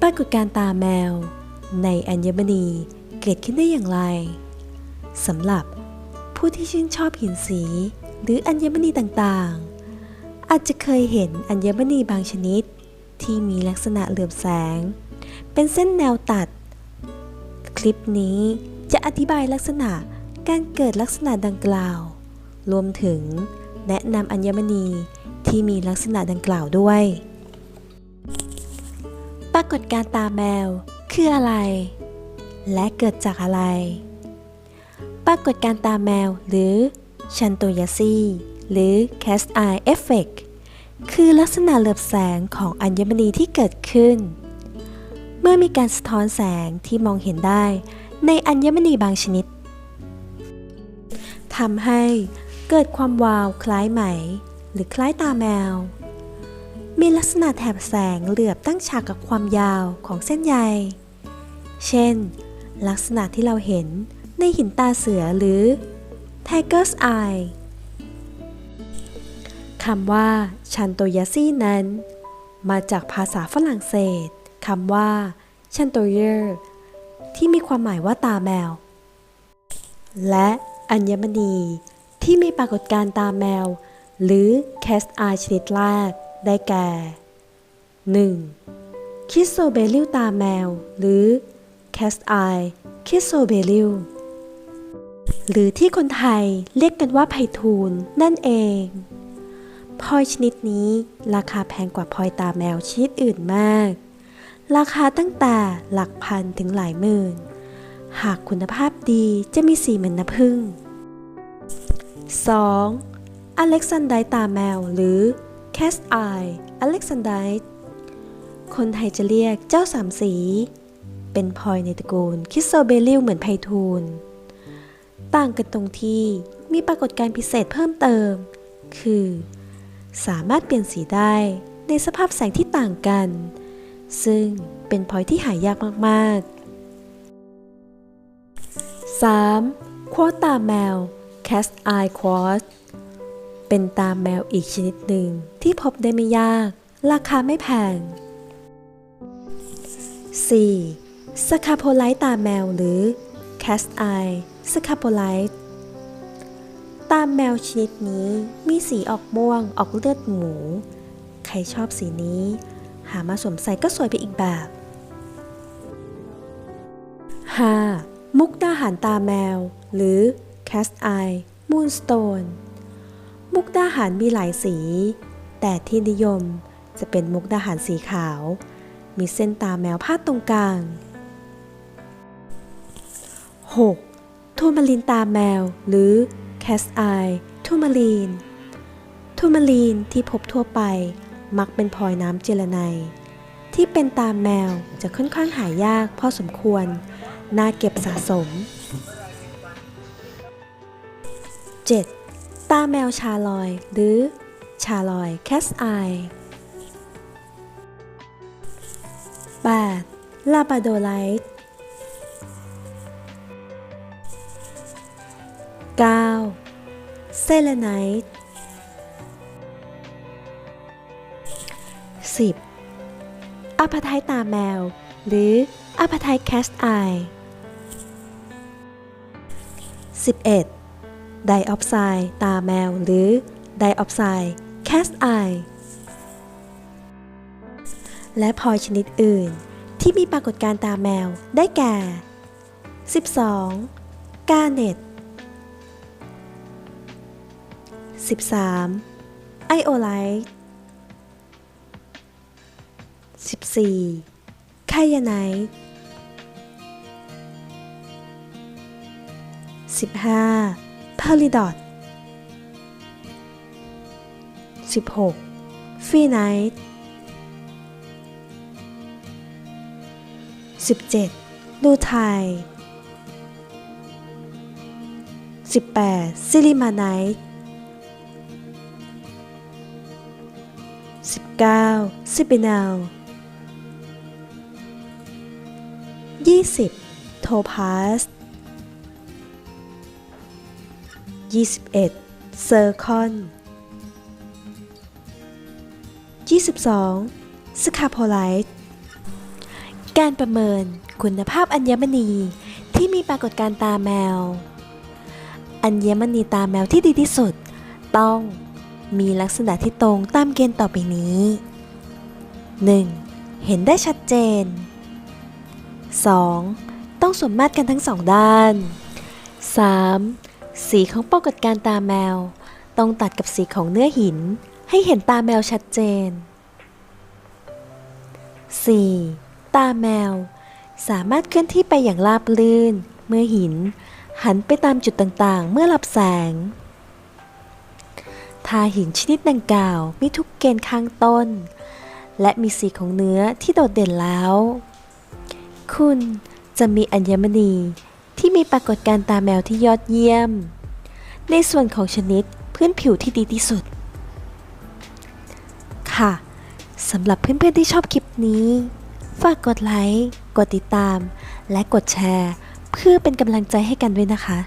ปรากฏการตาแมว ในอัญมณีเกิดขึ้นได้อย่างไรสำหรับผู้ที่ชื่นชอบหินสี หรืออัญมณีต่างๆ อาจจะเคยเห็นอัญมณีบางชนิด ที่มีลักษณะเหลื่อมแสง เป็นเส้นแนวตัด คลิปนี้จะอธิบายลักษณะการเกิดลักษณะดังกล่าว รวมถึงแนะนำอัญมณีที่มีลักษณะดังกล่าวด้วยากฏการตาแมวคืออะไร และเกิดจากอะไร ปรากฏการตาแมวหรือชันโตยาซีหรือ cast eye effect คือลักษณะเหลือบแสงของอัญมณีที่เกิดขึ้น เมื่อมีการสะท้อนแสงที่มองเห็นได้ในอัญมณีบางชนิดทำให้เกิดความวาวคล้ายไหม หรือคล้ายตาแมว มีลักษณะแถบแสงเหลือบตั้งฉากกับความยาวของเส้นใย เช่น ลักษณะที่เราเห็นในหินตาเสือหรือ Tiger's Eye คำว่าชันโตยาซีนั้น มาจากภาษาฝรั่งเศสคำว่าชันโตเยอร์ที่มีความหมายว่าตาแมว และอัญมณีที่มีปรากฏการตาแมว หรือ cast eye ชนิดแรก ได้แก่ 1. คิสโซเบลิลตาแมว หรือ cast eye คิโซเบลิลหรือที่คนไทยเรียกกันว่าไพฑูรย์นั่นเอง พลอยชนิดนี้ราคาแพงกว่าพลอยตาแมวชนิดอื่นมาก ราคาตั้งแต่หลักพันถึงหลายหมื่น หากคุณภาพดีจะมีสีเหมือนน้ำผึ้ง 2. อเล็กซานไดตาแมวหรือ Cast Eye อเล็กซานไดคนไทยจะเรียกเจ้าสามสี เป็นพลอยในตระกูลคิสโซเบลิลเหมือนไพฑูรย์ต่างกันตรงที่มีปรากฏการณ์พิเศษเพิ่มเติม คือ สามารถเปลี่ยนสีได้ในสภาพแสงที่ต่างกัน ซึ่งเป็นพลอยที่หายากมากๆ 3. ควอตาแมว Cast Eye Quartz เป็นตาแมวอีกชนิดหนึ่งที่พบได้ไม่ยาก ราคาไม่แพง 4. สคาโพไลต์ตาแมวหรือ Cast Eye สคาโพไลต์ตาแมวชนิดนี้มีสีออกม่วงออกเลือดหมู ใครชอบสีนี้ หามาสวมใส่ก็สวยไปอีกแบบ 5. มุกดาหารตาแมว หรือ Cast Eye Moonstone มุกดาหารมีหลายสี แต่ที่นิยมจะเป็นมุกดาหารสีขาว มีเส้นตาแมวพาดตรงกลาง 6. ทูมาลินตาแมว หรือ Cast Eye ทูมาลีน ทูมาลีนที่พบทั่วไปมักเป็นพลอยน้ำเจลไนที่เป็นตาแมวจะค่อนข้างหายากพอสมควร น่าเก็บสะสม 7. ตาแมวชาลอย หรือ ชาลอย Cast Eye 8. ลาบาโดไลท์ 9. เซเลไนท์ 10. อัพไทตาแมว หรืออัพไทแคสไอ 11. ไดออกไซด์ตาแมว หรือไดออกไซด์แคสไอและพลอยชนิดอื่น ที่มีปรากฏการตาแมวได้แก่ 12. กาเน็ต 13. ไอโอไลท์ 14. ไคยาไนท์ 15. พาลิดอต 16. ฟีไนท์ 17. ดูไทย 18. ซิลิมาไนท์ 19. ซิปินาล 20. โทพาส 21. เซอร์คอน 22. สคาโพไลท์การประเมินคุณภาพอัญมณีที่มีปรากฏการตาแมว อัญมณีตาแมวที่ดีที่สุด ต้องมีลักษณะที่ตรงตามเกณฑ์ต่อไปนี้ 1. เห็นได้ชัดเจน 2. ต้องสมมาตรกันทั้งสองด้าน 3. สีของปรากฏการณ์ตาแมว ต้องตัดกับสีของเนื้อหิน ให้เห็นตาแมวชัดเจน 4. ตาแมว สามารถเคลื่อนที่ไปอย่างราบลื่น เมื่อหิน หันไปตามจุดต่างๆ เมื่อรับแสง ทาหินชนิดดังกล่าวมีทุกเกณฑ์ข้างต้น และมีสีของเนื้อที่โดดเด่นแล้ว คุณจะมีอัญมณี ที่มีปรากฏการณ์ตาแมวที่ยอดเยี่ยม ในส่วนของชนิดพื้นผิวที่ดีที่สุด ค่ะสำหรับเพื่อนๆที่ชอบคลิปนี้ ฝากกดไลค์ กดติดตาม และกดแชร์ เพื่อเป็นกำลังใจให้กันด้วยนะคะ